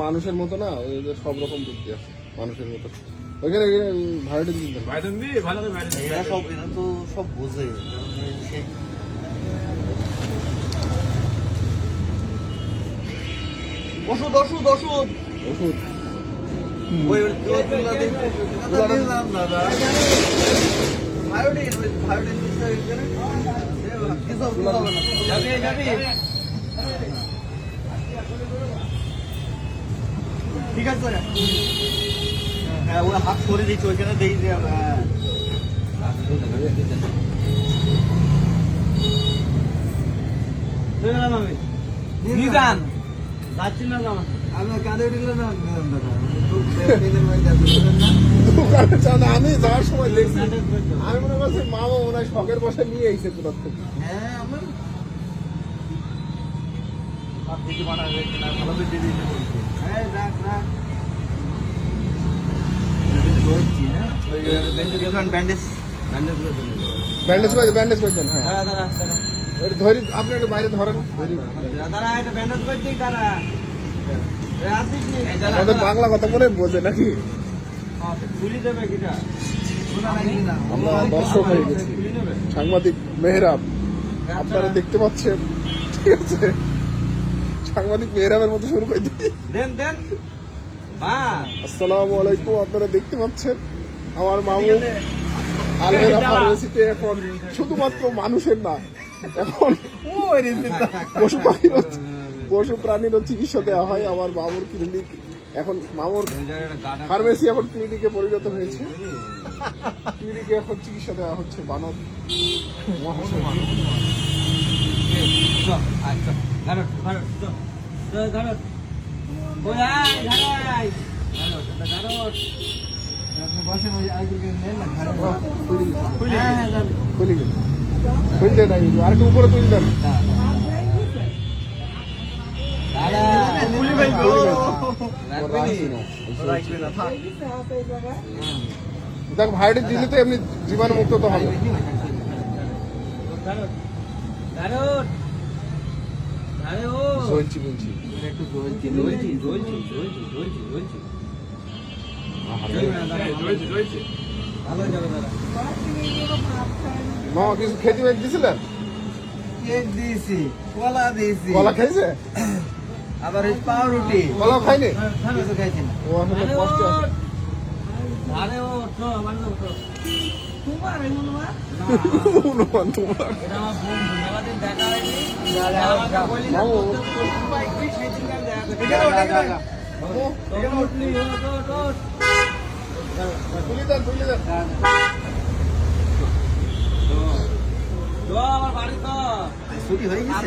মানুষের মতো না সব রকম বুদ্ধি আছে মানুষের মতো ওইখানে ভায়োলিন দিতে সব বোঝে ওষুধ ওষুধ ওষুধ। ওষুধ। ঠিক আছে হ্যাঁ ওই হাত করে দিচ্ছে ওইখানে দেখি যে নিজান। যাচ্ছি না জামা আমি যাওয়ার সময় দেখছি। আমি মনে করছি মামা মনে হয় শখের বসে নিয়ে আইছে কোথার থেকে। হ্যাঁ আমার করে হ্যাঁ রাখ রাখ। ব্যান্ডেজ ব্যান্ডেজ করে ব্যান্ডেজ করে দেন হ্যাঁ। এটা ধরি আপনি একটু বাইরে ধরেন। ধরি দাঁড়া এটা ব্যান্ডেজ করছি দাঁড়া। আসিস নি আমাদের বাংলা কথা বলে বোঝে নাকি? আমরা দর্শক হয়ে গেছি। সাংবাদিক মেহরাব আপনারা দেখতে পাচ্ছেন? ঠিক আছে। সাংবাদিক মেহরাবের মতো শুরু করে দিই। আসসালামু আলাইকুম আপনারা দেখতে পাচ্ছেন? আমার মামু আলহেরা ফার্মেসিতে এখন শুধুমাত্র মানুষের না এখন পশু পাখিরও পশু প্রাণীরও চিকিৎসা দেওয়া হয়। আমার মামুর ক্লিনিক এখন মামুর ফার্মেসি এখন ক্লিনিকে পরিণত হয়েছে। ক্লিনিকে এখন চিকিৎসা দেওয়া হচ্ছে বানর খুলতে নাই আর একটু উপরে তুলে দেন। দেখ ভাইটি দিলে তো এমনি জীবাণু মুক্ত তো হবে। জ্বলছি বলছি। মামা কিছু খেতে বেগ দিছিলেন? কেক দিয়েছি কলা দিয়েছি। কলা খাইছে আবার ওই পাউরুটি। কলা খাইনি? কিছু খাইছি না। ও আসলে কষ্ট আছে। অনুমান তোমার মামু এখানে ওঠ, এখানে। ওঠ। তুলে দেন তুলে দেন ছুটি হয়ে গেছে।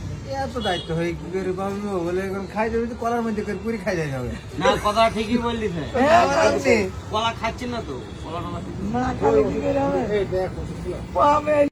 এত দায়িত্ব হয়ে কি করে বাবু বলে এখন খাই যাবে তো কলার মধ্যে করে পুরি খাই যাবে না কথা ঠিকই বললি হ্যাঁ, কলা খাচ্ছি? না তো? কলা না খাবে কি করে হবে? দেখো